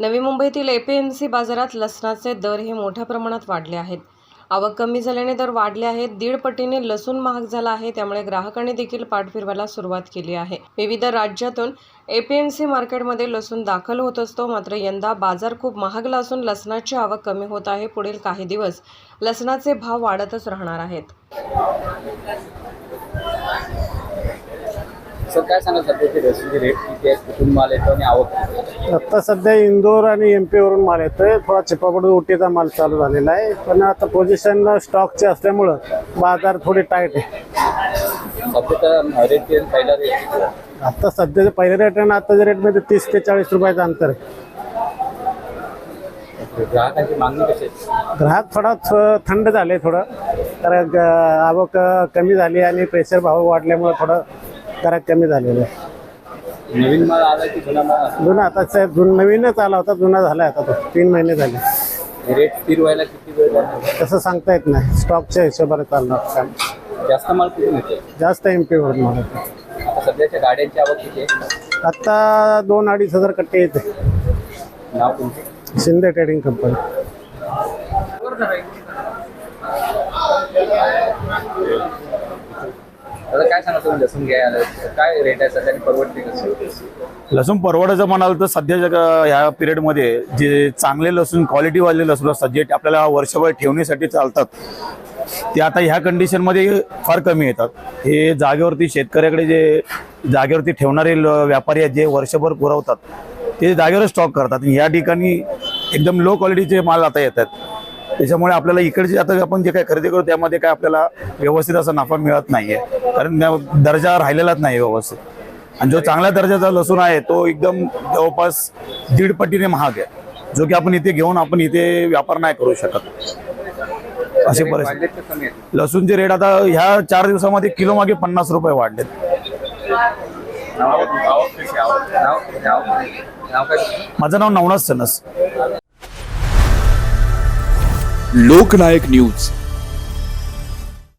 नवी मुंबईतील A P M C बाजारात लसणाचे दर हे मोठ्या प्रमाणात वाढले आहेत. आवक कमी झाल्याने दर वाढले आहेत. दीड पटीने लसूण महाग झाला आहे त्यामुळे ग्राहकांनी देखील पाठ फिरवायला सुरुवात केली आहे. विविध राज्यातून एपीएमसी मार्केटमध्ये लसूण दाखल होत असतो मात्र यंदा बाजार खूप महागला असून लसणाची आवक कमी होत आहे. पुढील काही दिवस लसणाचे भाव वाढतच राहणार आहेत. सर काय सांगाल सध्याचे रसीचे रेट किती आहेत कुठून माल येतो आणि आवक किती आहे? आता सध्या इंदोर आणि एम वरून माल येतोय. थोडा चिपापडून उटीचा माल चालू झालेला आहे. पण आता पोझिशन स्टॉकचे असल्यामुळं बाजार थोडी टाईट आहे. सध्याचा रेट पहिला रेट आहे? आता सध्याच्या पहिल्या रेट आणि आताच्या रेटमध्ये तीस ते चाळीस रुपयाचं अंतर आहे. ग्राहकांची मागणी कशी आहे? ग्राहक थोडा थंड झाले थोडं. कारण आवक कमी झाली आणि प्रेशर भाव वाढल्यामुळे थोडं ग्राहक कमी झालेलं आहे. नवीन माल आला की जुना माल आला? जुना आता साहेब जुन नवीनच आला होता जुना झाला आता तो. तीन महिने झाले. रेट स्थिर व्हायला किती वेळ तसं सांगता येत नाही. स्टॉकच्या हिशोबाने चालणार काम. जास्त माल कुठून येते जास्त एम माल येतो. आता सध्याच्या गाड्यांची आवक किती आहे? आत्ता दोन अडीच हजार कट्टे येते. नाव तुमचं शिंदे ट्रेडिंग कंपनी आता काय सांगा तुम्ही? लसूण घ्यायला काय रेट आहे सध्या परवडते कसं? लसूण परवडायचं म्हणाल तर सध्याच्या ह्या पिरियडमध्ये जे चांगले लसूण क्वालिटीवाले लसूण असतात जे आपल्याला वर्षभर ठेवण्यासाठी चालतात ते आता ह्या कंडिशनमध्ये फार कमी येतात. हे जागेवरती शेतकऱ्याकडे जे जागेवरती ठेवणारे व्यापारी आहेत जे वर्षभर पुरवतात ते जागेवर स्टॉक करतात. ह्या या ठिकाणी एकदम लो क्वालिटीचे माल आता येतात त्याच्यामुळे आपल्याला इकडचे आता आपण जे काय खरेदी करू त्यामध्ये काय आपल्याला व्यवस्थित असा नफा मिळत नाहीये कारण त्या- दर्जा राहिलेलाच नाही व्यवस्थित आणि जो चांगल्या दर्जाचा लसूण आहे तो एकदम जवळपास दीड पटीने महाग आहे जो की आपण इथे घेऊन आपण इथे व्यापार नाही करू शकत अशी परिस्थिती लसूणचे रेट आता ह्या चार दिवसामध्ये किलो मागे पन्नास रुपये वाढलेत माझं नाव नवनाथ सनस लोकनायक न्यूज.